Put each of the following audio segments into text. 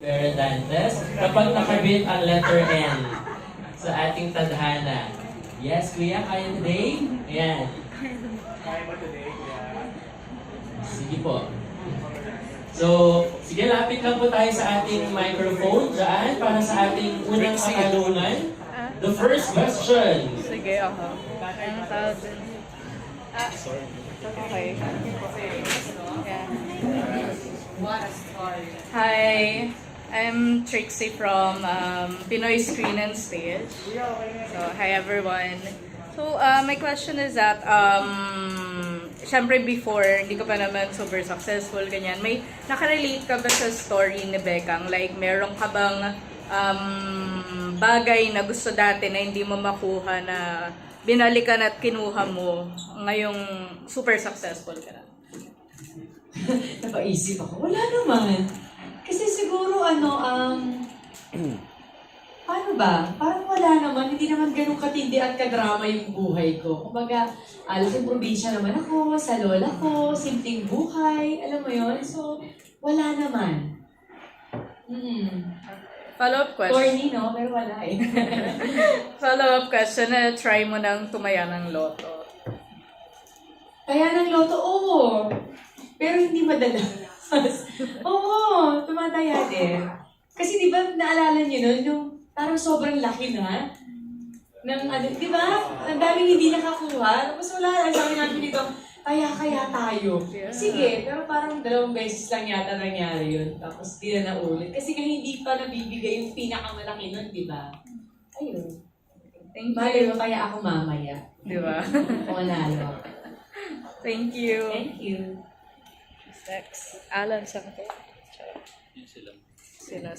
Dantes kapag nakabit ang letter N sa ating tadhana. Yes, kuya, kaya today? Ayan. Kaya ba today? Kuya? Sige po. So, sige, lapit lang po tayo sa ating microphone dyan para sa ating unang katanungan. The first question. Sige, ako. Ang tawag dun? Ah, okay. Yeah. Hi, I'm Trixie from um, Pinoy Screen and Stage. So, hi everyone. So, uh, my question is that, um, syempre before, hindi ka pa naman super successful, ganyan. May nakarelate ka ba sa story ni Bekang? Like, meron ka bang um, bagay na gusto dati na hindi mo makuha na binalikan at kinuha mo ngayong super successful ka na? Napaisip ako, wala naman. Ano, um, paano ba? Parang wala naman, hindi naman ganun katindi at kadrama yung buhay ko. Kumbaga, alam ko, probinsya naman ako, sa lola ko, simpleng buhay, alam mo yon So, wala naman. Mm. Follow-up question. Corny, no? Pero wala eh. Follow-up question na try mo nang tumaya ng loto. Kaya ng loto, oo. Pero hindi madalas. Oo, tumataya din. Kasi di ba, naalala niyo nun, yung parang sobrang laki na. Ng ano, di ba? Ang daming hindi nakakuha. Tapos wala lang, sabi namin dito, kaya kaya tayo. Sige, pero parang dalawang beses lang yata nangyari yun. Tapos di na naulit. Kasi nga hindi pa nabibigay yung pinakamalaki nun, di ba? Ayun. Thank Malay you. mo, kaya ako mamaya. Di ba? Kung manalo. Thank you. Thank you. Next. Alan, saan ko? Sino sila?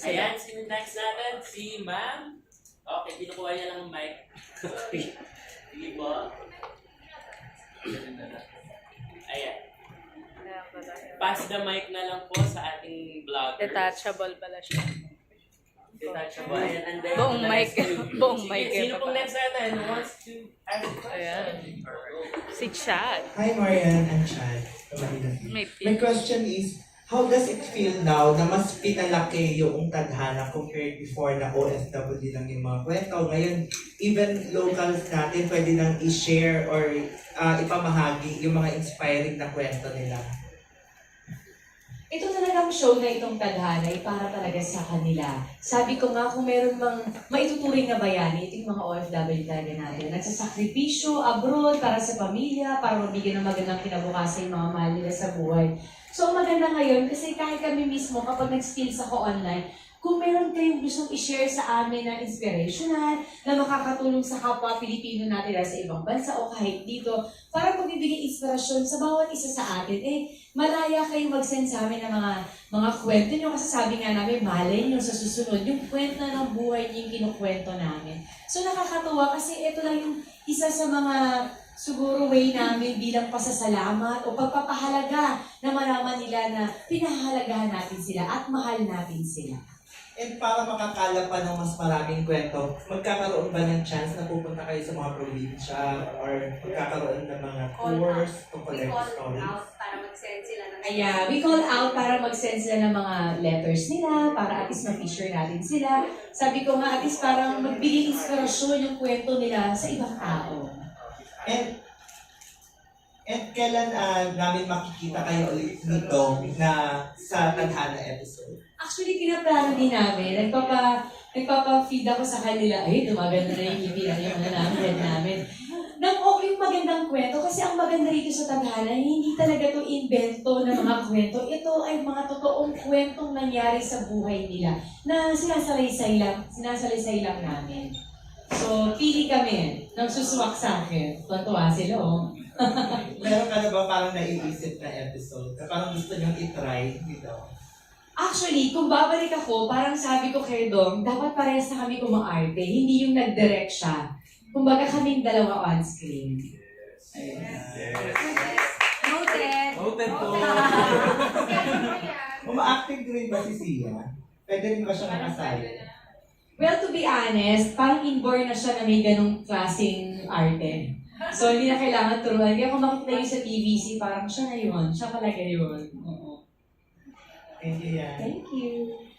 Ayan, sino next natin? Si ma'am. Okay, kinukuha niya lang ang mic. Sige po. Ayan. Pass the mic na lang po sa ating vlogger. Detachable pala siya. Detachable. Ayan, and then Buong the mic. next two. Buong Sige, mic. Sino pong next natin who wants to ask a question? Ayan. Si Chad. Hi Marian and Chad. May My question is, how does it feel now na mas pinalaki yung tadhana compared before na OFW lang yung mga kwento? Ngayon, even locals natin pwede nang i-share or ah, ipamahagi yung mga inspiring na kwento nila. Ito talagang show na itong tadhana ay para talaga sa kanila. Sabi ko nga, kung meron mang maituturing na bayani, ito yung mga OFW talaga natin. Nagsasakripisyo abroad para sa pamilya, para mabigyan ng magandang kinabukasan yung mga mahal nila sa buhay. So, maganda ngayon, kasi kahit kami mismo, kapag nag-skills ako online, kung meron kayong gustong i-share sa amin na inspirational, na makakatulong sa kapwa Pilipino natin sa ibang bansa o kahit dito, para magbibigay inspirasyon sa bawat isa sa atin, eh, malaya kayong mag-send sa amin ng mga mga kwento nyo kasi sabi nga namin, malay nyo sa susunod, yung kwento ng buhay nyo yung kinukwento namin. So nakakatuwa kasi ito lang yung isa sa mga siguro way namin bilang pasasalamat o pagpapahalaga na malaman nila na pinahahalagahan natin sila at mahal natin sila. And para makakala pa ng mas maraming kwento, magkakaroon ba ng chance na pupunta kayo sa mga probinsya or magkakaroon ng mga Call tours to We collect call stories? out para mag-send sila ng Kaya we call out para mag-send sila ng mga letters nila, para at least ma-feature natin sila. Sabi ko nga, at least parang magbigay inspirasyon yung kwento nila sa ibang tao. And and kailan ah, namin makikita kayo ulit nito na sa Tadhana episode? Actually, kinaplano din namin. Nagpapa, nagpapa-feed ako sa kanila. Ay, gumaganda na yung ngiti ng yung ano namin, namin. Nang okay yung magandang kwento. Kasi ang maganda rito sa Tadhana, hindi talaga to invento ng mga kwento. Ito ay mga totoong kwentong nangyari sa buhay nila na sinasalaysay lang, sinasalaysay lang namin. So, pili kami. Nang suswak sa akin. Tuwa sila, oh. Meron ka na ba parang naiisip na episode na parang gusto niyong itry dito? Actually, kung babalik ako, parang sabi ko kay Dong, dapat parehas na kami kumaarte, hindi yung nag-direct siya. Kumbaga kaming dalawa on-screen. Noted. Noted po. Uma-acting din ba si Sia? Pwede rin ba siya nakasali? Well, to be honest, parang inborn na siya na may ganong klaseng arte. So, hindi na kailangan turuan. Kaya kung makita niyo sa TVC, parang siya na yun. Siya talaga yun. Oo. Thank you, yan. Thank you.